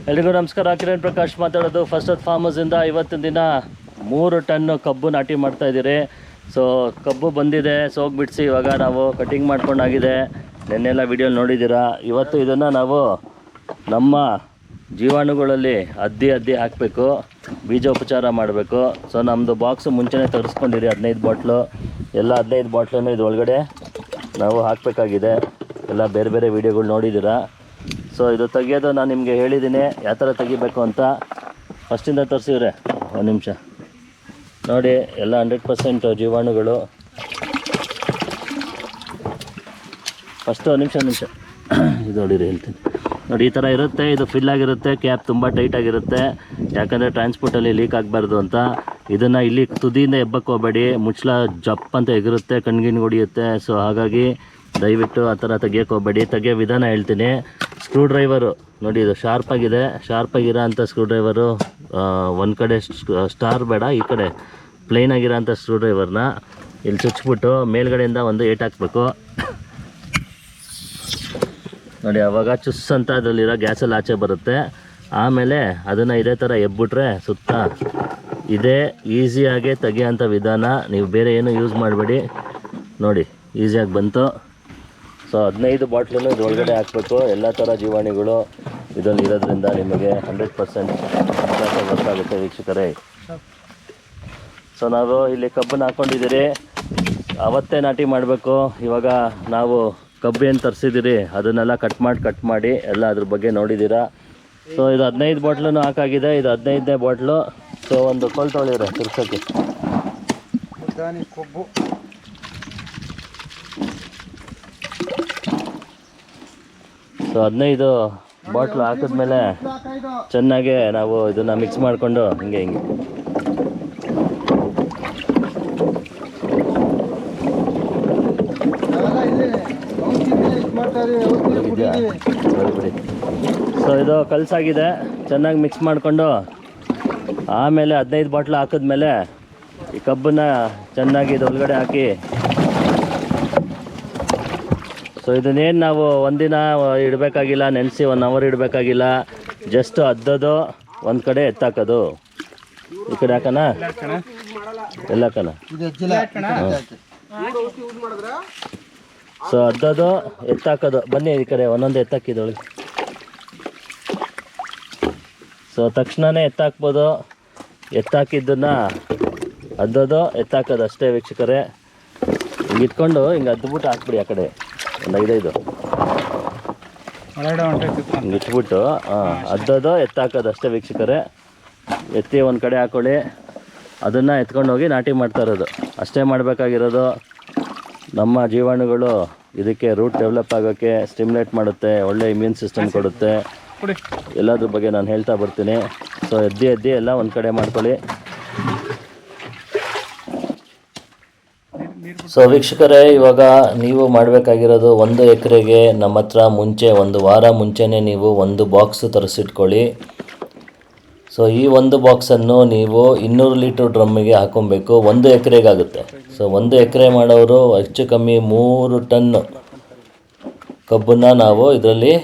ಎಲ್ರಿಗೂ ನಮಸ್ಕಾರ. ಕಿರಣ್ ಪ್ರಕಾಶ್ ಮಾತಾಡೋದು. ಫಸ್ಟ್ ಫಾರ್ಮರ್ಸ್ ಫಾರ್ಮರ್ಸಿಂದ ಇವತ್ತಿನ ದಿನ ಮೂರು ಟನ್ನು ಕಬ್ಬು ನಾಟಿ ಮಾಡ್ತಾ ಇದ್ದೀರಿ. ಸೊ ಕಬ್ಬು ಬಂದಿದೆ. ಸೋಗ್ ಬಿಡಿಸಿ ಇವಾಗ ನಾವು ಕಟಿಂಗ್ ಮಾಡ್ಕೊಂಡಾಗಿದೆ. ನೆನ್ನೆಲ್ಲ ವಿಡಿಯೋ ನೋಡಿದ್ದೀರಾ. ಇವತ್ತು ಇದನ್ನು ನಾವು ನಮ್ಮ ಜೀವಾಣುಗಳಲ್ಲಿ ಅದ್ದಿ ಅದ್ದಿ ಹಾಕಬೇಕು. ಬೀಜೋಪಚಾರ ಮಾಡಬೇಕು. ಸೊ ನಮ್ಮದು ಬಾಕ್ಸು ಮುಂಚೆನೇ ತರಿಸ್ಕೊಂಡಿರಿ. ಹದಿನೈದು ಬಾಟ್ಲು. ಎಲ್ಲ ಹದಿನೈದು ಬಾಟ್ಲನ್ನು ಇದು ಒಳಗಡೆ ನಾವು ಹಾಕಬೇಕಾಗಿದೆ. ಎಲ್ಲ ಬೇರೆ ಬೇರೆ ವೀಡಿಯೋಗಳು ನೋಡಿದ್ದೀರಾ. ಸೊ ಇದು ತೆಗಿಯೋದು ನಾನು ನಿಮಗೆ ಹೇಳಿದ್ದೀನಿ ಯಾವ ಥರ ತೆಗಿಬೇಕು ಅಂತ ಫಸ್ಟಿಂದ ತರಿಸಿವ್ರೆ. ಒಂದು ನಿಮಿಷ. ನೋಡಿ, ಎಲ್ಲ ಹಂಡ್ರೆಡ್ ಪರ್ಸೆಂಟ್ ಜೀವಾಣುಗಳು. ಫಸ್ಟು ಒಂದು ನಿಮಿಷ ನಿಮಿಷ. ಇದು ನೋಡಿರಿ, ಹೇಳ್ತೀನಿ. ನೋಡಿ, ಈ ಥರ ಇರುತ್ತೆ. ಇದು ಫಿಲ್ ಆಗಿರುತ್ತೆ. ಕ್ಯಾಪ್ ತುಂಬ ಟೈಟ್ ಆಗಿರುತ್ತೆ. ಯಾಕಂದರೆ ಟ್ರಾನ್ಸ್ಪೋರ್ಟಲ್ಲಿ ಲೀಕ್ ಆಗಬಾರ್ದು ಅಂತ. ಇದನ್ನು ಇಲ್ಲಿ ತುದಿಯಿಂದ ಎಬ್ಬಕ್ಕೆ ಹೋಗಬೇಡಿ. ಮುಚ್ಚಲ ಜಪ್ ಅಂತ ಎಗಿರುತ್ತೆ. ಕಣ್ಗಿನ್ ಹೊಡಿಯುತ್ತೆ. ಸೊ ಹಾಗಾಗಿ ದಯವಿಟ್ಟು ಆ ಥರ ತೆಗಿಯೋಕೆ ಹೋಗಬೇಡಿ. ತೆಗಿಯೋ ವಿಧಾನ ಹೇಳ್ತೀನಿ. ಸ್ಕ್ರೂ ಡ್ರೈವರು ನೋಡಿ, ಇದು ಶಾರ್ಪ್ ಆಗಿದೆ. ಶಾರ್ಪ್ ಆಗಿರೋ ಅಂಥ ಸ್ಕ್ರೂ ಡ್ರೈವರು ಒಂದು ಕಡೆ ಸ್ಟಾರ್ ಬೇಡ, ಈ ಕಡೆ ಪ್ಲೇನ್ ಆಗಿರೋ ಅಂಥ ಸ್ಕ್ರೂ ಡ್ರೈವರ್ನ ಇಲ್ಲಿ ಚುಚ್ಬಿಟ್ಟು ಮೇಲ್ಗಡೆಯಿಂದ ಒಂದು ಏಟ್ ಹಾಕಬೇಕು. ನೋಡಿ, ಅವಾಗ ಚುಸ್ ಅಂತ ಅದರಲ್ಲಿರೋ ಗ್ಯಾಸಲ್ಲಿ ಆಚೆ ಬರುತ್ತೆ. ಆಮೇಲೆ ಅದನ್ನು ಇದೇ ಥರ ಎಬ್ಬಿಟ್ರೆ ಸುತ್ತ ಇದೇ ಈಸಿಯಾಗಿ ತೆಗಿಯೋಂಥ ವಿಧಾನ. ನೀವು ಬೇರೆ ಏನು ಯೂಸ್ ಮಾಡಬೇಡಿ. ನೋಡಿ, ಈಸಿಯಾಗಿ ಬಂತು. ಸೊ ಹದಿನೈದು ಬಾಟ್ಲನ್ನು ಒಳಗಡೆ ಹಾಕಬೇಕು. ಎಲ್ಲ ಥರ ಜೀವಾಣಿಗಳು ಇದರಲ್ಲಿ ಇರೋದ್ರಿಂದ ನಿಮಗೆ ಹಂಡ್ರೆಡ್ ಪರ್ಸೆಂಟ್ ಗೊತ್ತಾಗುತ್ತೆ ವೀಕ್ಷಕರೇ. ಸೊ ನಾವು ಇಲ್ಲಿ ಕಬ್ಬನ್ನು ಹಾಕ್ಕೊಂಡಿದ್ದೀರಿ ಅವತ್ತೇ ನಾಟಿ ಮಾಡಬೇಕು. ಇವಾಗ ನಾವು ಕಬ್ಬು ಏನು ತರಿಸಿದ್ದೀರಿ, ಅದನ್ನೆಲ್ಲ ಕಟ್ ಮಾಡಿ ಕಟ್ ಮಾಡಿ ಎಲ್ಲ ಅದ್ರ ಬಗ್ಗೆ ನೋಡಿದ್ದೀರಾ. ಸೊ ಇದು ಹದಿನೈದು ಬಾಟ್ಲೂ ಹಾಕಾಗಿದೆ. ಇದು ಹದಿನೈದನೇ ಬಾಟ್ಲು. ಸೊ ಒಂದು ಕೊಲ್ ತೊಳಿದ್ರೆ ತಿರ್ಸೋಕ್ಕೆ. ಕೊಬ್ಬು. ಸೊ ಹದಿನೈದು ಬಾಟ್ಲು ಹಾಕಿದ್ಮೇಲೆ ಚೆನ್ನಾಗೆ ನಾವು ಇದನ್ನು ಮಿಕ್ಸ್ ಮಾಡಿಕೊಂಡು ಹಿಂಗೆ ಹಿಂಗೆ. ಸೊ ಇದು. ಕಲಸಾಗಿದೆ. ಚೆನ್ನಾಗಿ ಮಿಕ್ಸ್ ಮಾಡಿಕೊಂಡು ಆಮೇಲೆ ಹದಿನೈದು ಬಾಟ್ಲು ಹಾಕಿದ್ಮೇಲೆ ಈ ಕಬ್ಬನ್ನ ಚೆನ್ನಾಗಿ ಇದು ಒಳಗಡೆ ಹಾಕಿ ಸೊ ಇದನ್ನೇನು ನಾವು ಒಂದಿನ ಇಡಬೇಕಾಗಿಲ್ಲ ನೆನೆಸಿ ಒನ್ ಅವರ್ ಇಡಬೇಕಾಗಿಲ್ಲ ಜಸ್ಟ್ ಅದ್ದೋದು ಒಂದು ಕಡೆ ಎತ್ತಾಕೋದು. ಈ ಕಡೆ ಹಾಕಣ? ಎಲ್ಲ ಸೊ ಅದ್ದೋದು ಎತ್ತಾಕೋದು. ಬನ್ನಿ ಈ ಕಡೆ ಒಂದೊಂದು ಎತ್ತಾಕಿದೊಳಗೆ. ಸೊ ತಕ್ಷಣನೇ ಎತ್ತಾಕ್ಬೋದು. ಎತ್ತಾಕಿದ್ದನ್ನು ಅದ್ದೋದು ಎತ್ತಾಕೋದು ಅಷ್ಟೇ ವೀಕ್ಷಕರೇ. ಹಿಂಗೆ ಇಟ್ಕೊಂಡು ಹಿಂಗೆ ಅದ್ಬಿಟ್ಟು ಹಾಕ್ಬಿಡಿ ಆ ಕಡೆ. ಒಂದು ಐದೈದು ಒಳಗಡೆ ಹೊಂಟೈತಿ ಇಟ್ಬಿಟ್ಟು ಹಾಂ ಎತ್ತ ಎತ್ತಾಕೋದು ಅಷ್ಟೇ ವೀಕ್ಷಕರೇ. ಎತ್ತಿ ಒಂದು ಕಡೆ ಹಾಕೊಳ್ಳಿ. ಅದನ್ನು ಎತ್ಕೊಂಡು ಹೋಗಿ ನಾಟಿ ಮಾಡ್ತಾ ಇರೋದು. ಅಷ್ಟೇ ಮಾಡಬೇಕಾಗಿರೋದು. ನಮ್ಮ ಜೀವಾಣುಗಳು ಇದಕ್ಕೆ ರೂಟ್ ಡೆವಲಪ್ ಆಗೋಕ್ಕೆ ಸ್ಟಿಮ್ಯುಲೇಟ್ ಮಾಡುತ್ತೆ ಒಳ್ಳೆ ಇಮ್ಯೂನ್ ಸಿಸ್ಟಮ್ ಕೊಡುತ್ತೆ. ಕೊಡಿ. ಎಲ್ಲದ್ರ ಬಗ್ಗೆ ನಾನು ಹೇಳ್ತಾ ಬರ್ತೀನಿ. ಸೊ ಎದ್ದಿ ಎದ್ದಿ ಎಲ್ಲ ಒಂದು ಕಡೆ ಮಾಡ್ಕೊಳ್ಳಿ. ಸೊ ವೀಕ್ಷಕರೇ, ಇವಾಗ ನೀವು ಮಾಡಬೇಕಾಗಿರೋದು ಒಂದು ಎಕರೆಗೆ ನಮ್ಮ ಹತ್ರ ಮುಂಚೆ ಒಂದು ವಾರ ಮುಂಚೆನೇ ನೀವು ಒಂದು ಬಾಕ್ಸ್ ತರಿಸಿಟ್ಕೊಳ್ಳಿ. ಸೊ ಈ ಒಂದು ಬಾಕ್ಸನ್ನು ನೀವು ಇನ್ನೂರು ಲೀಟ್ರ್ ಡ್ರಮ್ಮಿಗೆ ಹಾಕೊಬೇಕು. ಒಂದು ಎಕರೆಗಾಗುತ್ತೆ. ಸೊ ಒಂದು ಎಕರೆ ಮಾಡೋರು ಹೆಚ್ಚು ಕಮ್ಮಿ ಮೂರು ಟನ್ ಕಬ್ಬನ್ನು ನಾವು ಇದರಲ್ಲಿ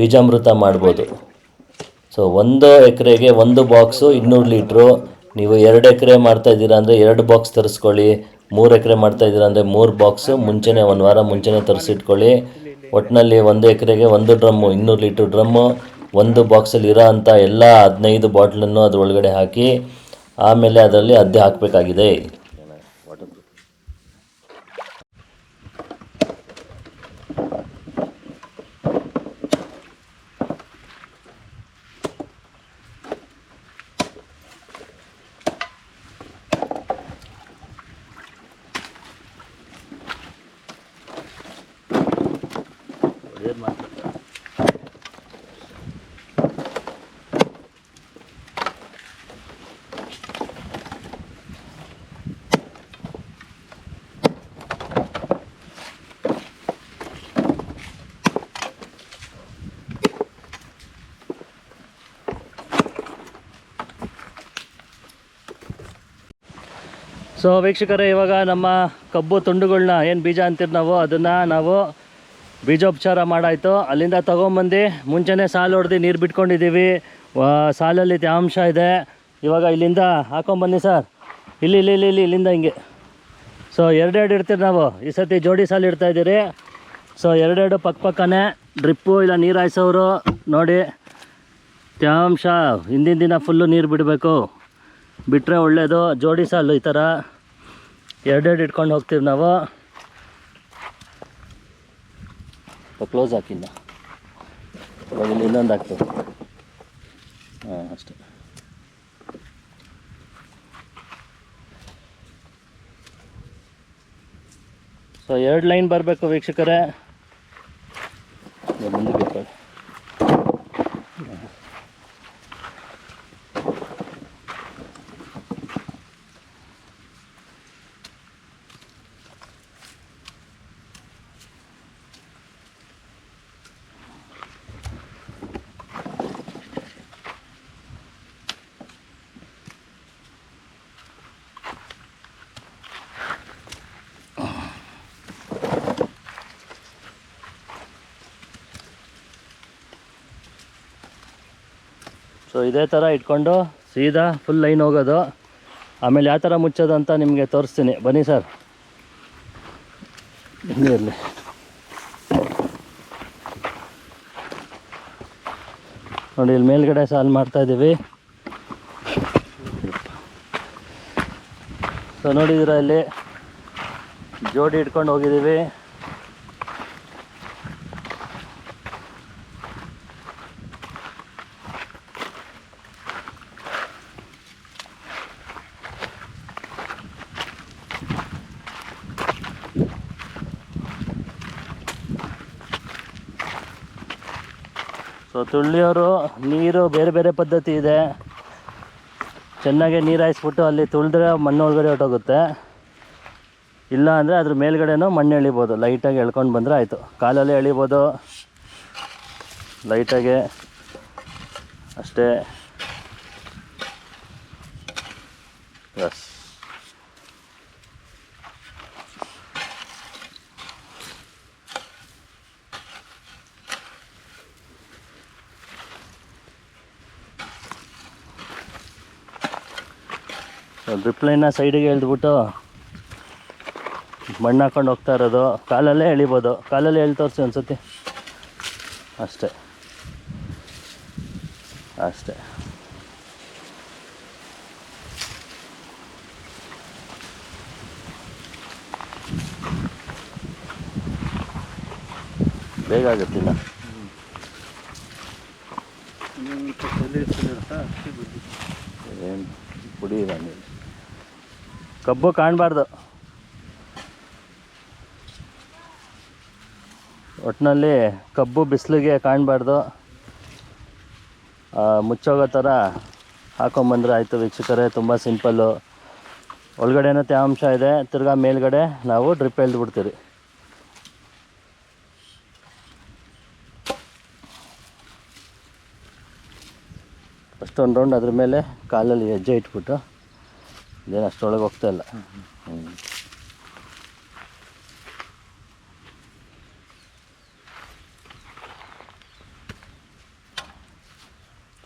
ಬೀಜಾಮೃತ ಮಾಡ್ಬೋದು. ಸೊ ಒಂದು ಎಕರೆಗೆ ಒಂದು ಬಾಕ್ಸು ಇನ್ನೂರು ಲೀಟ್ರು. ನೀವು ಎರಡು ಎಕರೆ ಮಾಡ್ತಾ ಇದ್ದೀರಾ ಅಂದರೆ ಎರಡು ಬಾಕ್ಸ್ ತರಿಸ್ಕೊಳ್ಳಿ. ಮೂರು ಎಕರೆ ಮಾಡ್ತಾ ಇದ್ದೀರಾ ಅಂದರೆ ಮೂರು ಬಾಕ್ಸು ಮುಂಚೆನೇ ಒಂದು ವಾರ ಮುಂಚೆನೇ ತರಿಸಿಟ್ಕೊಳ್ಳಿ. ಒಟ್ಟಿನಲ್ಲಿ ಒಂದು ಎಕರೆಗೆ ಒಂದು ಡ್ರಮ್ಮು ಇನ್ನೂರು ಲೀಟ್ರ್ ಡ್ರಮ್ಮು ಒಂದು ಬಾಕ್ಸಲ್ಲಿ ಇರೋ ಅಂಥ ಎಲ್ಲ ಹದಿನೈದು ಬಾಟ್ಲನ್ನು ಅದರೊಳಗಡೆ ಹಾಕಿ, ಆಮೇಲೆ ಅದರಲ್ಲಿ ಅದ್ದೆ ಹಾಕಬೇಕಾಗಿದೆ. ಸೊ ವೀಕ್ಷಕರೇ, ಇವಾಗ ನಮ್ಮ ಕಬ್ಬು ತುಂಡುಗಳನ್ನ ಏನು ಬೀಜ ಅಂತೀರಿ ನಾವು, ಅದನ್ನು ನಾವು ಬೀಜೋಪಚಾರ ಮಾಡಾಯಿತು. ಅಲ್ಲಿಂದ ತೊಗೊಂಬಂದು ಮುಂಚೆನೇ ಸಾಲು ಹೊಡೆದು ನೀರು ಬಿಟ್ಕೊಂಡಿದ್ದೀವಿ. ಸಾಲಲ್ಲಿ ತೇವಾಂಶ ಇದೆ. ಇವಾಗ ಇಲ್ಲಿಂದ ಹಾಕೊಂಬನ್ನಿ ಸರ್. ಇಲ್ಲಿ ಇಲ್ಲಿ ಇಲ್ಲಿ ಇಲ್ಲಿ, ಇಲ್ಲಿಂದ ಹಿಂಗೆ. ಸೊ ಎರಡೆರಡು ಇಡ್ತೀರಿ ನಾವು. ಈ ಸರ್ತಿ ಜೋಡಿ ಸಾಲು ಇಡ್ತಾಯಿದ್ದೀರಿ ಸೊ ಎರಡೆರಡು ಪಕ್ಕ ಪಕ್ಕನೇ ಡ್ರಿಪ್ಪು, ಇಲ್ಲ ನೀರು ಹಾಯಿಸೋರು ನೋಡಿ. ತೇವಾಂಶ ಹಿಂದಿನ ದಿನ ಫುಲ್ಲು ನೀರು ಬಿಡಬೇಕು. ಬಿಟ್ಟರೆ ಒಳ್ಳೆಯದು ಜೋಡಿ ಸಾಲು ಈ ಥರ ಎರಡೆರಡು ಇಟ್ಕೊಂಡು ಹೋಗ್ತೀವಿ ನಾವು. ಕ್ಲೋಸ್ ಹಾಕಿಲ್ಲ ಇಲ್ಲಿ ಇನ್ನೊಂದು ಹಾಕ್ತೀವಿ. ಹಾಂ, ಅಷ್ಟೇ. ಸೊ ಎರಡು ಲೈನ್ ಬರಬೇಕು ವೀಕ್ಷಕರೇ. ಸೊ ಇದೇ ಥರ ಇಟ್ಕೊಂಡು ಸೀದಾ ಫುಲ್ ಲೈನ್ ಹೋಗೋದು. ಆಮೇಲೆ ಯಾವ ಥರ ಮುಚ್ಚೋದು ಅಂತ ನಿಮಗೆ ತೋರಿಸ್ತೀನಿ. ಬನ್ನಿ ಸರ್ ಇರಲಿ. ನೋಡಿ, ಇಲ್ಲಿ ಮೇಲ್ಗಡೆ ಸಾಲ್ ಮಾಡ್ತಾ ಇದ್ದೀವಿ ಸೊ ನೋಡಿದ್ದೀರಾ ಇಲ್ಲಿ? ಜೋಡಿ ಇಟ್ಕೊಂಡು ಹೋಗಿದ್ದೀವಿ. ತುಳಿಯೋರು ನೀರು ಬೇರೆ ಬೇರೆ ಪದ್ಧತಿ ಇದೆ. ಚೆನ್ನಾಗಿ ನೀರು ಹಾಯಿಸ್ಬಿಟ್ಟು ಅಲ್ಲಿ ತುಳಿದ್ರೆ ಮಣ್ಣು ಒಳಗಡೆ ಹೊಟ್ಟೋಗುತ್ತೆ ಇಲ್ಲ ಅಂದರೆ ಅದ್ರ ಮೇಲ್ಗಡೆನೂ ಮಣ್ಣು ಎಳಿಬೋದು. ಲೈಟಾಗಿ ಎಳ್ಕೊಂಡು ಬಂದರೆ ಆಯಿತು. ಕಾಲಲ್ಲಿ ಎಳಿಬೋದು. ಲೈಟಾಗೆ. ಅಷ್ಟೇ. ಎಸ್ ಡ್ರಿಪ್ ಲೈನ್ನ ಸೈಡಿಗೆ ಎಳೆದ್ಬಿಟ್ಟು ಮಣ್ಣು ಹಾಕೊಂಡು ಹೋಗ್ತಾ ಇರೋದು. ಕಾಲಲ್ಲೇ ಎಳಿಬೋದು. ಕಾಲಲ್ಲೇ ಎಳಿ ತೋರಿಸಿ ಒಂದ್ಸತಿ. ಅಷ್ಟೇ. ಅಷ್ಟೇ. ಬೇಗ ಆಗುತ್ತಿಲ್ಲ ಏನು ಪುಡಿ ನೀರು ಕಬ್ಬು ಕಾಣಬಾರ್ದು. ಒಟ್ಟಿನಲ್ಲಿ ಕಬ್ಬು ಬಿಸಿಲಿಗೆ ಕಾಣಬಾರ್ದು. ಮುಚ್ಚೋಗೋ ಥರ ಹಾಕೊಂಬಂದ್ರೆ ಆಯಿತು ವೀಕ್ಷಕರೇ, ತುಂಬ ಸಿಂಪಲ್ಲು. ಒಳಗಡೆನೂ ತೇವಾಂಶ ಇದೆ, ತಿರ್ಗಾ ಮೇಲ್ಗಡೆ ನಾವು ಡ್ರಿಪ್ ಎಳ್ದುಬಿಡ್ತೀರಿ. ಫಸ್ಟ್ ಒಂದು ರೌಂಡ್ ಅದ್ರ ಮೇಲೆ ಕಾಲಲ್ಲಿ ಹೆಜ್ಜೆ ಇಟ್ಬಿಟ್ಟು. ಇದೇನು ಅಷ್ಟರೊಳಗೆ ಹೋಗ್ತಾ ಇಲ್ಲ. ಹ್ಞೂ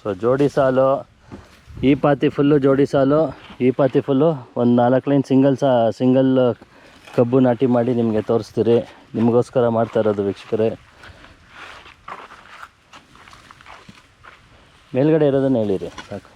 ಸೊ ಜೋಡಿ ಸಾಲು ಈ ಪಾತಿ ಫುಲ್ಲು ಜೋಡಿ ಸಾಲು ಈ ಪಾತಿ ಫುಲ್ಲು ಒಂದು ನಾಲ್ಕು ಲೈನ್ ಸಿಂಗಲ್ ಸಾ ಸಿಂಗಲ್ ಕಬ್ಬು ನಾಟಿ ಮಾಡಿ ನಿಮಗೆ ತೋರಿಸ್ತೀರಿ. ನಿಮಗೋಸ್ಕರ ಮಾಡ್ತಾ ಇರೋದು ವೀಕ್ಷಕರೇ. ಮೇಲ್ಗಡೆ ಇರೋದನ್ನು ಹೇಳಿರಿ ಸಾಕು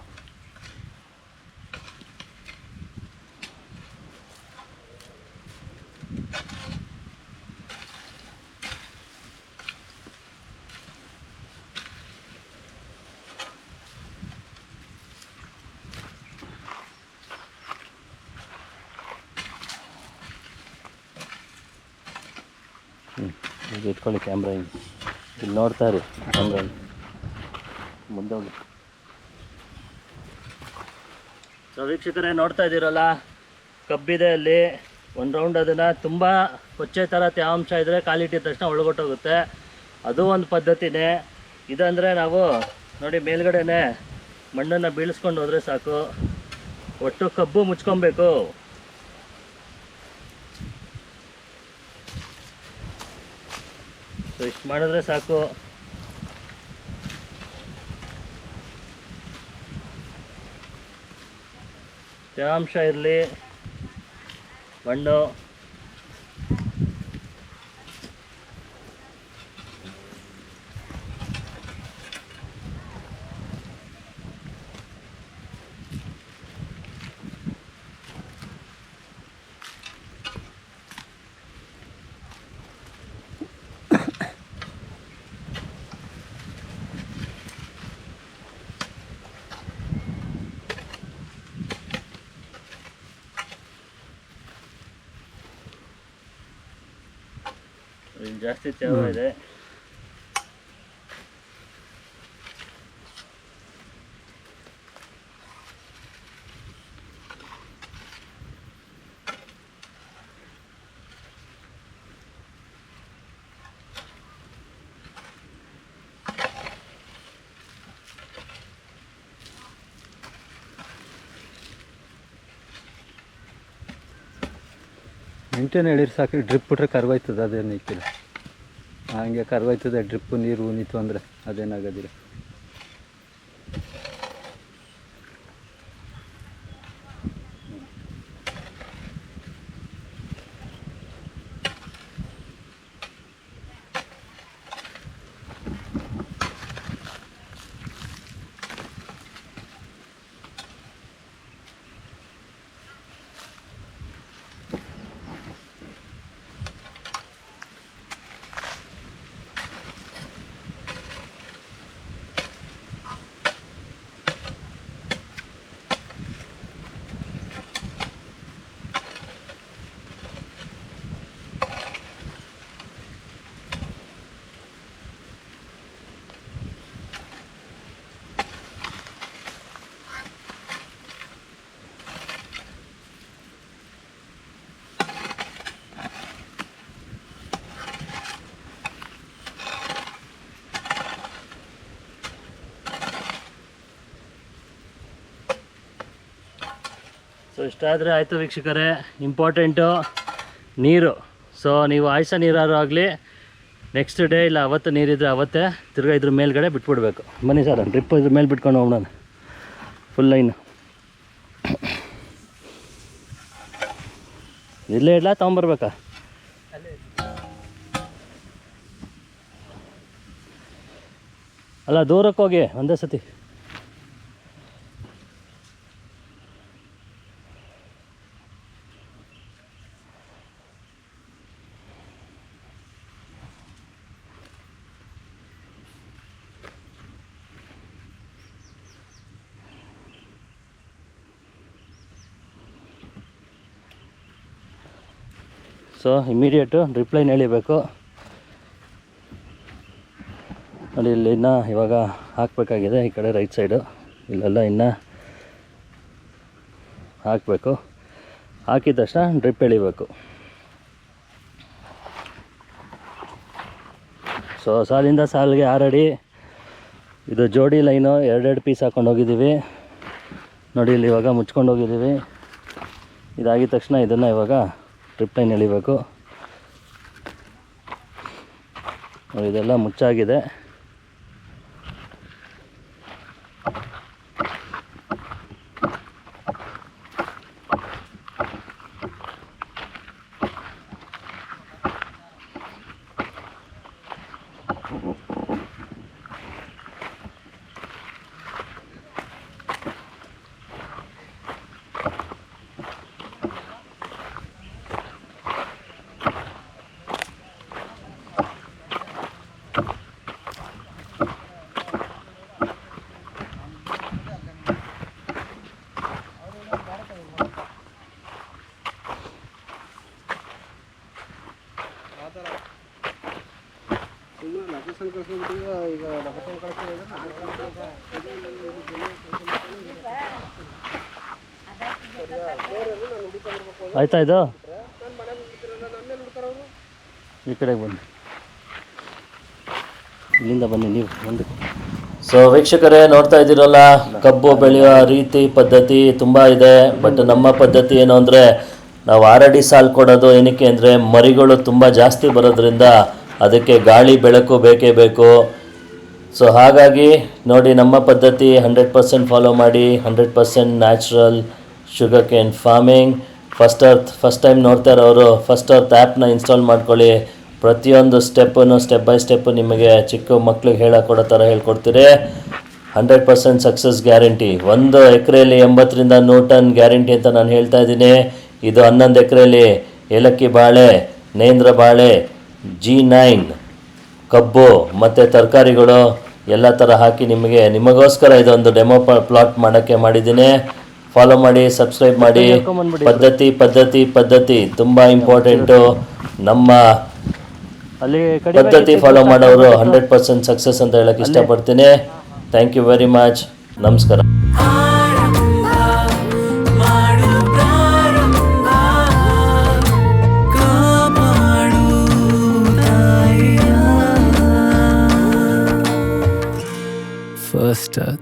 ಹ್ಞೂ ಈಗ ಇಟ್ಕೊಳ್ಳಿ ಕ್ಯಾಮ್ರಾ ಹಿಂಗೆ ಇಲ್ಲಿ ನೋಡ್ತಾ ಕ್ಯಾಮ್ರಾ ಮುಂದೆ ಹೋಗಿ. ಸೊ ವೀಕ್ಷಕರೇ, ನೋಡ್ತಾ ಇದ್ದೀರಲ್ಲ, ಕಬ್ಬಿದೆ ಅಲ್ಲಿ. ಒಂದು ರೌಂಡ್ ಅದನ್ನು ತುಂಬ ಕೊಚ್ಚೆ ಥರ ತೇವಾಂಶ ಇದ್ದರೆ ಕಾಲಿಟ್ಟಿದ ತಕ್ಷಣ ಒಳಗೊಟ್ಟೋಗುತ್ತೆ. ಅದು ಒಂದು ಪದ್ಧತಿನೇ. ಇದಂದರೆ ನಾವು ನೋಡಿ ಮೇಲ್ಗಡೆನೆ ಮಣ್ಣನ್ನು ಬೀಳಿಸ್ಕೊಂಡು ಹೋದರೆ ಸಾಕು. ಒಟ್ಟು ಕಬ್ಬು ಮುಚ್ಕೊಬೇಕು. ಸೊ ಇಷ್ಟು ಮಾಡಿದ್ರೆ ಸಾಕು. ತೇವಾಂಶ ಇರಲಿ. ಮಣ್ಣು ಜಾಸ್ತಿ ತೇವ ಇದೆ ಮೆಂಟೇನ್ ಹೇಳಿರಿ ಸಾಕ್ರಿ ಡ್ರಿಪ್ ಬಿಟ್ರೆ ಕರ್ವಾಯ್ತದ ಅದೇನು ಇಕ್ಕಿಲ್ಲ ಹಂಗೆ ಕರ್ವಾಯ್ತದೆ ಡ್ರಿಪ್ಪು ನೀರು ನಿಂತು ಅಂದರೆ ಅದೇನಾಗೋದಿಲ್ಲ ಸೊ ಇಷ್ಟಾದರೆ ಆಯಿತು ವೀಕ್ಷಕರೇ. ಇಂಪಾರ್ಟೆಂಟು ನೀರು. ಸೊ ನೀವು ಆಯ್ಸ ನೀರಾರು ಆಗಲಿ ನೆಕ್ಸ್ಟ್ ಡೇ ಇಲ್ಲ ಅವತ್ತು ನೀರಿದ್ರೆ ಅವತ್ತೇ ತಿರ್ಗಾ ಇದ್ರ ಮೇಲ್ಗಡೆ ಬಿಟ್ಬಿಡ್ಬೇಕು. ಬನ್ನಿ ಸರ್ ಡ್ರಿಪ್ ಇದ್ರ ಮೇಲೆ ಬಿಟ್ಕೊಂಡು ಹೋಗೋಣ ಫುಲ್ ಲೈನ್ ಇಲ್ಲೇ ಇಲ್ಲ ತೊಗೊಂಬರ್ಬೇಕಾ? ಅಲ್ಲ, ದೂರಕ್ಕೆ ಹೋಗಿ ಒಂದೇ ಸತಿ. ಸೊ ಇಮಿಡಿಯೇಟು ಡ್ರಿಪ್ ಲೈನ್ ಎಳಿಬೇಕು ನೋಡಿ, ಇಲ್ಲಿ ಇನ್ನೂ ಇವಾಗ ಹಾಕಬೇಕಾಗಿದೆ, ಈ ಕಡೆ ರೈಟ್ ಸೈಡು ಇಲ್ಲೆಲ್ಲ ಇನ್ನು ಹಾಕಬೇಕು. ಹಾಕಿದ ತಕ್ಷಣ ಡ್ರಿಪ್ ಎಳಿಬೇಕು. ಸೊ ಸಾಲಿಂದ ಸಾಲಿಗೆ ಆರಡಿ. ಇದು ಜೋಡಿ ಲೈನು ಎರಡೆರಡು ಪೀಸ್ ಹಾಕ್ಕೊಂಡು ಹೋಗಿದ್ದೀವಿ. ನೋಡಿ, ಇಲ್ಲಿ ಇವಾಗ ಮುಚ್ಕೊಂಡು ಹೋಗಿದ್ದೀವಿ. ಇದಾಗಿದ ತಕ್ಷಣ ಇದನ್ನು ಇವಾಗ ಡ್ರಿಪ್ ಲೈನ್ ಎಳಿಬೇಕು. ಇದೆಲ್ಲ ಮುಚ್ಚಾಗಿದೆ. ಆಯ್ತಾ ಇದು? ಈ ಕಡೆಗೆ ಬನ್ನಿ. ಇಲ್ಲಿಂದ ಬನ್ನಿ ನೀವು ಒಂದು ಸೊ ವೀಕ್ಷಕರೇ, ನೋಡ್ತಾ ಇದ್ದೀರಲ್ಲ, ಕಬ್ಬು ಬೆಳೆಯೋ ರೀತಿ, ಪದ್ಧತಿ ತುಂಬ ಇದೆ. ಬಟ್ ನಮ್ಮ ಪದ್ಧತಿ ಏನು ಅಂದರೆ, ನಾವು ಆರಡಿ ಸಾಲು ಕೊಡೋದು ಏನಕ್ಕೆ ಅಂದರೆ, ಮರಿಗಳು ತುಂಬ ಜಾಸ್ತಿ ಬರೋದ್ರಿಂದ ಅದಕ್ಕೆ ಗಾಳಿ, ಬೆಳಕು ಬೇಕೇ ಬೇಕು. ಸೊ ಹಾಗಾಗಿ ನೋಡಿ ನಮ್ಮ ಪದ್ಧತಿ ಹಂಡ್ರೆಡ್ ಪರ್ಸೆಂಟ್ ಫಾಲೋ ಮಾಡಿ hundred percent natural sugar cane farming first earth first time ನೋಡ್ತಾ ಇರೋರು ಫಸ್ಟ್ ಅರ್ತ್ ಆ್ಯಪ್ನ ಇನ್ಸ್ಟಾಲ್ ಮಾಡ್ಕೊಳ್ಳಿ. ಪ್ರತಿಯೊಂದು ಸ್ಟೆಪ್ಪನ್ನು ಸ್ಟೆಪ್ ಬೈ ಸ್ಟೆಪ್ ನಿಮಗೆ ಚಿಕ್ಕ ಮಕ್ಳಿಗೆ ಹೇಳಕೊಡೋ ಥರ ಹೇಳ್ಕೊಡ್ತೀರಿ. ಹಂಡ್ರೆಡ್ ಪರ್ಸೆಂಟ್ ಸಕ್ಸಸ್ ಗ್ಯಾರಂಟಿ ಒಂದು ಎಕರೆಯಲ್ಲಿ ಎಂಬತ್ತರಿಂದ ನೂರು ಟನ್ ಗ್ಯಾರಂಟಿ ಅಂತ ನಾನು ಹೇಳ್ತಾ ಇದ್ದೀನಿ. ಇದು ಹನ್ನೊಂದು ಎಕರೆಯಲ್ಲಿ ಏಲಕ್ಕಿ ಬಾಳೆ, ನೇಂದ್ರ ಬಾಳೆ ಜಿ ನೈನ್ ಕಬ್ಬು ಮತ್ತು ತರಕಾರಿಗಳು ಎಲ್ಲ ಥರ ಹಾಕಿ ನಿಮಗೆ ನಿಮಗೋಸ್ಕರ ಇದೊಂದು ಡೆಮೋ ಪ್ಲಾಟ್ ಮಾಡೋಕ್ಕೆ ಮಾಡಿದ್ದೀನಿ. ಫಾಲೋ ಮಾಡಿ ಸಬ್ಸ್ಕ್ರೈಬ್ ಮಾಡಿ. ಪದ್ಧತಿ ಪದ್ಧತಿ ಪದ್ಧತಿ ತುಂಬ ಇಂಪಾರ್ಟೆಂಟು ನಮ್ಮ ಪದ್ಧತಿ ಫಾಲೋ ಮಾಡೋರು ಹಂಡ್ರೆಡ್ ಪರ್ಸೆಂಟ್ ಸಕ್ಸಸ್ ಅಂತ ಹೇಳಕ್ಕೆ ಇಷ್ಟಪಡ್ತೀನಿ. ಥ್ಯಾಂಕ್ ಯು ವೆರಿ ಮಚ್ ನಮಸ್ಕಾರ. first uh,